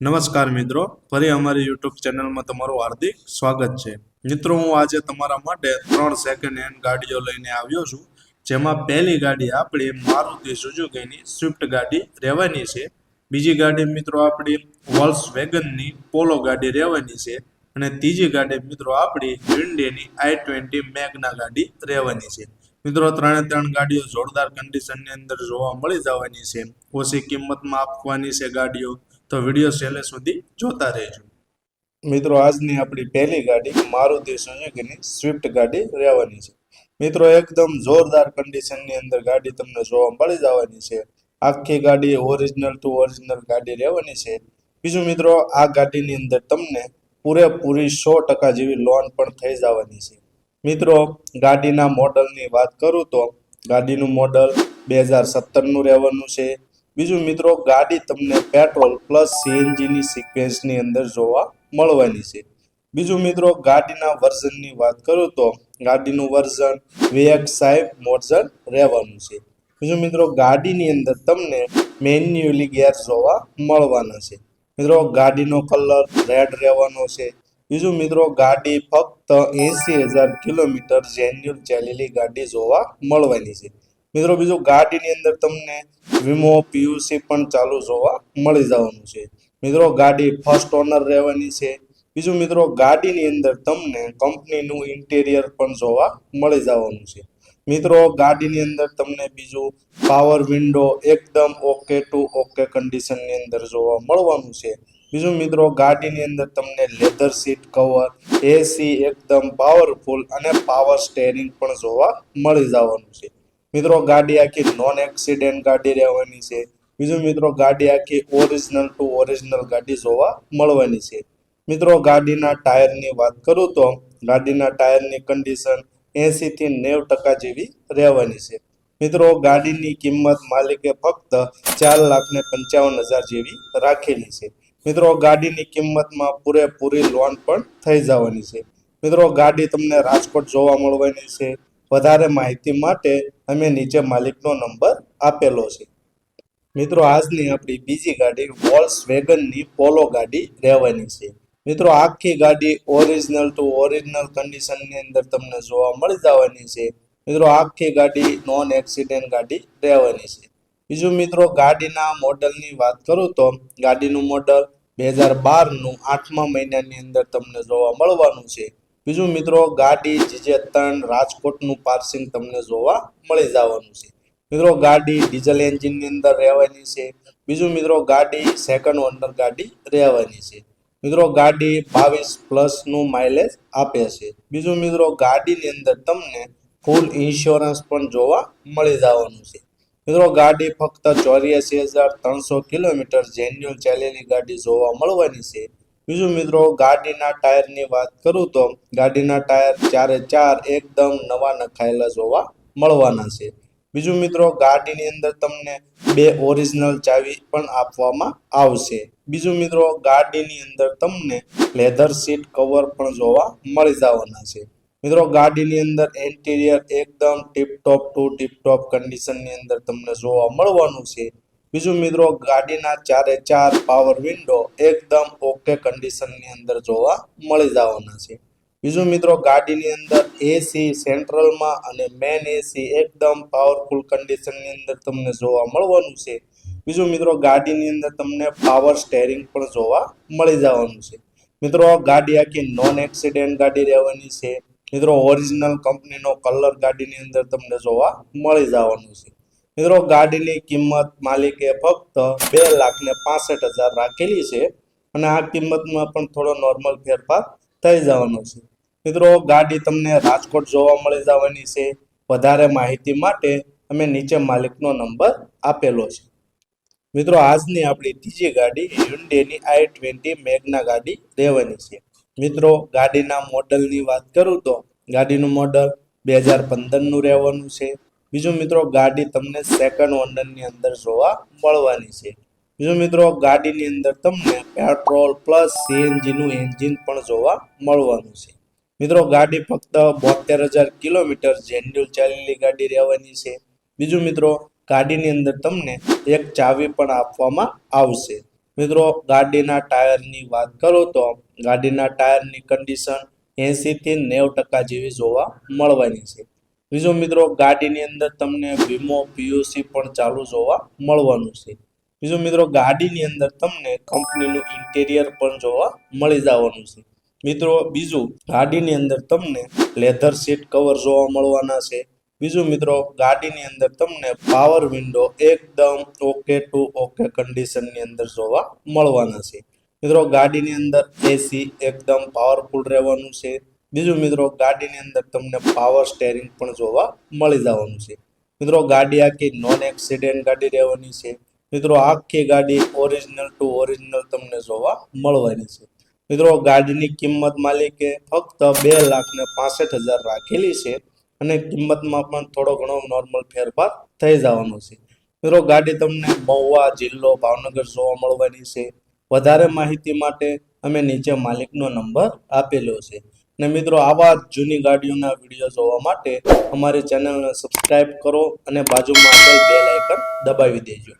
નમસ્કાર મિત્રો, ફરી અમારી યુટ્યુબ ચેનલમાં તમારું હાર્દિક સ્વાગત છે. મિત્રો, હું આજે તમારા માટે ત્રણ સેકન્ડ હેન્ડ ગાડીઓ લઈને આવ્યો છું. જેમાં પહેલી ગાડી આપણી મારુતિ સુઝુકીની સ્વિફ્ટ ગાડી રહેવાની છે. બીજી ગાડી મિત્રો આપણી વોલ્સ વેગનની પોલો ગાડી રહેવાની છે. અને ત્રીજી ગાડી મિત્રો આપણી hyundaiની આઈ ટ્વેન્ટી મેગના ગાડી રહેવાની છે. મિત્રો, ત્રણે ત્રણ ગાડીઓ જોરદાર કન્ડિશનની અંદર જોવા મળી જવાની છે. ઓછી કિંમતમાં આપવાની છે ગાડીઓ. તો વીડિયો છેલ્લે સુધી જોતા રહેજો. મિત્રો, આજની આપણી પહેલી ગાડી મારુતિ સુઝુકીની સ્વિફ્ટ ગાડી રહેવાની છે. મિત્રો, એકદમ જોરદાર કન્ડિશનની અંદર ગાડી તમને જોવા મળી જવાની છે. આખી ગાડી ઓરિજિનલ ટુ ઓરિજિનલ ગાડી રહેવાની છે. બીજું મિત્રો, આ ગાડીની અંદર તમને પૂરેપૂરી સો ટકા જેવી લોન પણ થઈ જવાની છે. મિત્રો, ગાડીના મોડલની વાત કરું તો ગાડીનું મોડલ બે હજાર સત્તરનું રહેવાનું છે. બીજું મિત્રો, ગાડી તમને પેટ્રોલ પ્લસ સીએનજીની સિક્વેન્સની અંદર જોવા મળવાની છે. બીજું મિત્રો, ગાડીના વર્ઝનની વાત કરું તો ગાડીનું વર્ઝન વીએક્સ સાહેબ મોડઝન રહેવાનું છે. બીજું મિત્રો, ગાડીની અંદર તમને મેન્યુઅલી ગેર જોવા મળવાના છે. મિત્રો, ગાડીનો કલર રેડ રહેવાનો છે. બીજું મિત્રો, ગાડી ફક્ત એસી હજાર કિલોમીટર જેન્યુઅલ ચાલેલી ગાડી જોવા મળવાની છે. મિત્રો, બીજું ગાડીની અંદર તમને વીમો, પીયુસી પણ ચાલુ જોવા મળી જવાનું છે. મિત્રો, ગાડી ફર્સ્ટ ઓનર રહેવાની છે. બીજું મિત્રો, ગાડીની અંદર તમને કંપનીનું ઇન્ટેરિયર પણ જોવા મળી જવાનું છે. મિત્રો, ગાડીની અંદર તમને બીજું પાવર વિન્ડો એકદમ ઓકે ટુ ઓકે કન્ડિશનની અંદર જોવા મળવાનું છે. બીજું મિત્રો, ગાડીની અંદર તમને લેધર સીટ કવર એસી એકદમ પાવરફુલ અને પાવર સ્ટેરિંગ પણ જોવા મળી જવાનું છે. મિત્રો, ગાડી આખી નોન એક્સિડેન્ટ ગાડી રહેવાની છે. બીજું મિત્રો, ગાડી આખી ઓરિજિનલ ટુ ઓરિજિનલ ગાડી જોવા મળવાની છે. મિત્રો, ગાડીના ટાયરની વાત કરું તો, ગાડીના ટાયરની કન્ડિશન એંસીથી નેવ ટકા જેવી રહેવાની છે. મિત્રો, ગાડીની કિંમત માલિકે ફક્ત ચાર લાખ ને પંચાવન હજાર જેવી રાખેલી છે. મિત્રો, ગાડીની કિંમતમાં પૂરેપૂરી લોન પણ થઈ જવાની છે. મિત્રો, ગાડી તમને રાજકોટ જોવા મળવાની છે. વધારે માહિતી માટે અમે નીચે માલિકનો નંબર આપેલો છે. મિત્રો, આજની આપણી બીજી ગાડી વોલ્સ વેગનની પોલો ગાડી રહેવાની છે. મિત્રો, આખી ગાડી ઓરિજિનલ ટુ ઓરિજિનલ કન્ડિશનની અંદર તમને જોવા મળી જવાની છે. મિત્રો, આખી ગાડી નોન એક્સિડન્ટ ગાડી રહેવાની છે. બીજું મિત્રો, ગાડીના મોડલની વાત કરું તો ગાડીનું મોડલ બે હજાર બારનું આઠમા મહિનાની અંદર તમને જોવા મળવાનું છે. બીજું મિત્રો, ગાડી જીજે ત્રણ રાજકોટનું પાર્સિંગ તમને જોવા મળી જવાનું છે. મિત્રો, ગાડી ડીઝલ એન્જિનની અંદર રહેવાની છે. બીજું મિત્રો, ગાડી સેકન્ડ ઓનર ગાડી રહેવાની છે. મિત્રો, ગાડી બાવીસ પ્લસનું માઇલેજ આપે છે. બીજું મિત્રો, ગાડીની અંદર તમને ફૂલ ઇન્સ્યોરન્સ પણ જોવા મળી જવાનું છે. મિત્રો, ગાડી ફક્ત ચોર્યાસી હજાર ત્રણસો કિલોમીટર જેન્યુઅલ ચાલેલી ગાડી જોવા મળવાની છે. બીજું મિત્રો, ગાડીના ટાયરની વાત કરું તો ગાડીના ટાયર ચારે ચાર એકદમ નવા નખાયેલા જોવા મળવાના છે. બીજું મિત્રો, ગાડીની અંદર તમને બે ઓરિજિનલ ચાવી પણ આપવામાં આવશે. બીજું મિત્રો, ગાડીની અંદર તમને લેધર સીટ કવર પણ જોવા મળી જવાના છે. મિત્રો, ગાડીની અંદર એન્ટિરિયર એકદમ ટીપટોપ ટુ ટીપટોપ કન્ડિશનની અંદર તમને જોવા મળવાનું છે. બીજું મિત્રો, ગાડીના ચારે ચાર પાવર વિન્ડો એકદમ ઓકે કન્ડિશનની અંદર જોવા મળી જવાના છે. બીજું મિત્રો, ગાડીની અંદર એસી સેન્ટ્રલમાં અને મેન એસી એકદમ પાવરફુલ કન્ડિશનની અંદર તમને જોવા મળવાનું છે. બીજું મિત્રો, ગાડીની અંદર તમને પાવર સ્ટેરિંગ પણ જોવા મળી જવાનું છે. મિત્રો, ગાડી આખી નોન એક્સિડન્ટ ગાડી રહેવાની છે. મિત્રો ઓરિજિનલ કંપનીનો કલર ગાડીની અંદર તમને જોવા મળી જવાનું છે. મિત્રો, ગાડીની કિંમત માલિકે ફક્ત બે લાખ ને પાસઠ હજાર રાખેલી છે અને આ કિંમતમાં પણ થોડો નોર્મલ ફેરફાર થઈ જવાનો છે. મિત્રો, ગાડી તમને રાજકોટ જોવા મળી જવાની છે. વધારે માહિતી માટે અમે નીચે માલિકનો નંબર આપેલો છે. મિત્રો, આજની આપણી ત્રીજી ગાડી hyundaiની આઈ ટ્વેન્ટી મેગના ગાડી રહેવાની છે. મિત્રો, ગાડીના મોડલની વાત કરું તો ગાડીનું મોડલ બે હજાર પંદરનું રહેવાનું છે. બીજું મિત્રો ગાડી તમને સેકન્ડ ઓનરની અંદર જોવા મળવાની છે. બીજું મિત્રો ગાડીની અંદર તમને પેટ્રોલ પ્લસ સીએનજીનું એન્જિન પણ જોવા મળવાનું છે. મિત્રો ગાડી ફક્ત બોતેર હજાર કિલોમીટર જેન્યુલ ચાલેલી ગાડી રહેવાની છે. બીજું મિત્રો ગાડીની અંદર તમને એક ચાવી પણ આપવામાં આવશે. મિત્રો ગાડીના ટાયરની વાત કરું તો ગાડીના ટાયરની કન્ડિશન એંસી થી નેવું ટકા જેવી જોવા મળવાની છે. બીજું મિત્રો, ગાડીની અંદર તમને વીમો પીયુસી પણ ચાલુ જોવા મળવાનું છે. બીજું મિત્રો, ગાડીની અંદર તમને કંપનીનું ઇન્ટેરિયર પણ જોવા મળી જવાનું છે. મિત્રો, બીજું, ગાડીની અંદર તમને લેધર સીટ કવર જોવા મળવાના છે. બીજું મિત્રો, ગાડીની અંદર તમને પાવર વિન્ડો એકદમ ઓકે ટુ ઓકે કન્ડિશનની અંદર જોવા મળવાના છે. મિત્રો, ગાડીની અંદર એસી એકદમ પાવરફુલ રહેવાનું છે. બીજું મિત્રો, ગાડીની અંદર તમને પાવર સ્ટેરિંગ પણ જોવા મળી જવાનું છે. મિત્રો, ગાડી આખી નોન એક્સિડેન્ટ ગાડી રહેવાની છે. મિત્રો, આખી ગાડી ઓરિજિનલ ટુ ઓરિજિનલ તમને જોવા મળવાની છે. મિત્રો, ગાડીની કિંમત માલિકે ફક્ત બે લાખ ને પાસઠ હજાર રાખેલી છે અને કિંમતમાં પણ થોડો ઘણો નોર્મલ ફેરફાર થઈ જવાનો છે. મિત્રો, ગાડી તમને મહુવા જિલ્લો ભાવનગર જોવા મળવાની છે. વધારે માહિતી માટે અમે નીચે માલિકનો નંબર આપેલો છે. અને મિત્રો, આવા જૂની ગાડીઓના વીડિયો જોવા માટે અમારી ચેનલને સબસ્ક્રાઈબ કરો અને બાજુમાં આપેલ બે લાઇકન દબાવી દેજો.